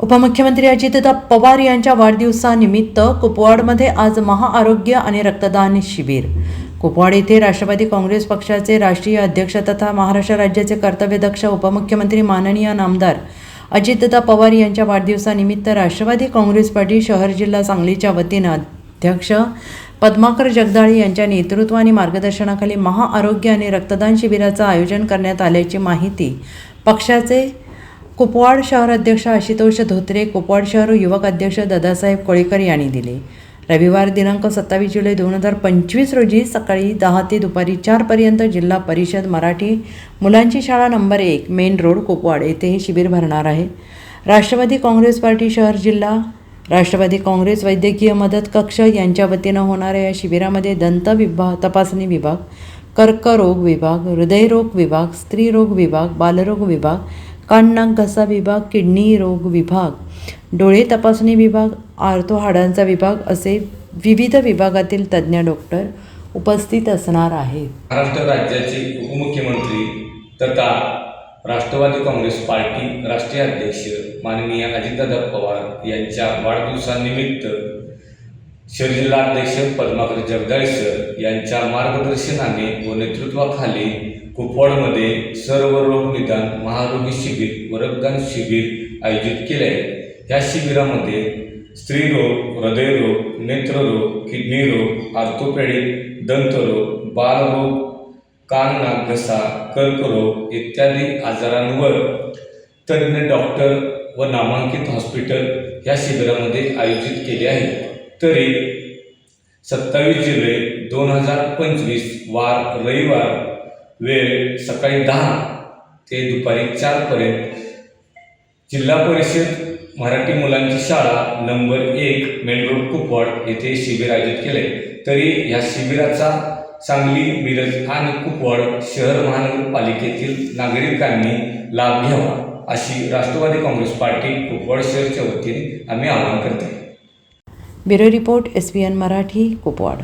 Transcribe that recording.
उपमुख्यमंत्री अजितदादा पवार यांच्या वाढदिवसानिमित्त कुपवाडमध्ये आज महाआरोग्य आणि रक्तदान शिबिर. कुपवाड येथे राष्ट्रवादी काँग्रेस पक्षाचे राष्ट्रीय अध्यक्ष तथा महाराष्ट्र राज्याचे कर्तव्यदक्ष उपमुख्यमंत्री माननीय नामदार अजितदा पवार यांच्या वाढदिवसानिमित्त राष्ट्रवादी काँग्रेस पार्टी शहर जिल्हा सांगलीच्या वतीनं अध्यक्ष पद्माकर जगदाळे यांच्या नेतृत्व आणि मार्गदर्शनाखाली महाआरोग्य आणि रक्तदान शिबिराचं आयोजन करण्यात आल्याची माहिती पक्षाचे कुपवाड शहर अध्यक्ष आशुतोष धोत्रे कुपवाड शहर युवक अध्यक्ष दादासाहेब कोळेकर यांनी दिले. रविवार दिनांक सत्तावीस जुलै दोन हजार पंचवीस रोजी सकाळी दहा ते दुपारी चारपर्यंत जिल्हा परिषद मराठी मुलांची शाळा नंबर एक मेन रोड कुपवाड येथे हे शिबिर भरणार आहे. राष्ट्रवादी काँग्रेस पार्टी शहर जिल्हा राष्ट्रवादी काँग्रेस वैद्यकीय मदत कक्ष यांच्या वतीनं होणाऱ्या या शिबिरामध्ये दंत विभाग तपासणी विभाग कर्करोग विभाग हृदयरोग विभाग स्त्रीरोग विभाग बालरोग विभाग कान नाक घसा विभाग किडनी रोग विभाग? डोळे तपासणी विभाग आर्थो हाडांचा विभाग असे विविध विभागातील तज्ज्ञ डॉक्टर उपस्थित असणार आहेत. महाराष्ट्र राज्याचे उपमुख्यमंत्री तथा राष्ट्रवादी काँग्रेस पार्टी राष्ट्रीय अध्यक्ष माननीय अजितदादा पवार यांच्या वाढदिवसानिमित्त शहर जिल्हाध्यक्ष पद्माकर जगदाळे सर यांच्या मार्गदर्शनाने व नेतृत्वाखाली कुपवाडमध्ये सर्व रोग निदान महारोगी शिबिर व रक्तदान शिबिर आयोजित केले आहे. या शिबिरामध्ये स्त्रीरोग हृदयरोग नेत्ररोग किडनी रोग ऑर्थोपेडिक दंतरोग बालरोग कान नाक घसा कर्करोग इत्यादी आजारांवर तज्ज्ञ डॉक्टर व नामांकित हॉस्पिटल या शिबिरामध्ये आयोजित केले आहे तरी सत्तावीस जुलै दोन हजार पंचवीस वार रविवार वेळ सकाळी दहा ते दुपारी चारपर्यंत जिल्हा परिषद मराठी मुलांची शाळा नंबर एक मेन रोड कुपवाड येथे शिबिर आयोजित केले. तरी या शिबिराचा सांगली मिरज आणि कुपवाड शहर महानगरपालिकेतील नागरिकांनी लाभ घ्यावा अशी राष्ट्रवादी काँग्रेस पार्टी कुपवाड शहरच्या वतीने आम्ही आवाहन करते bureau report S P N Marathi Kupwad.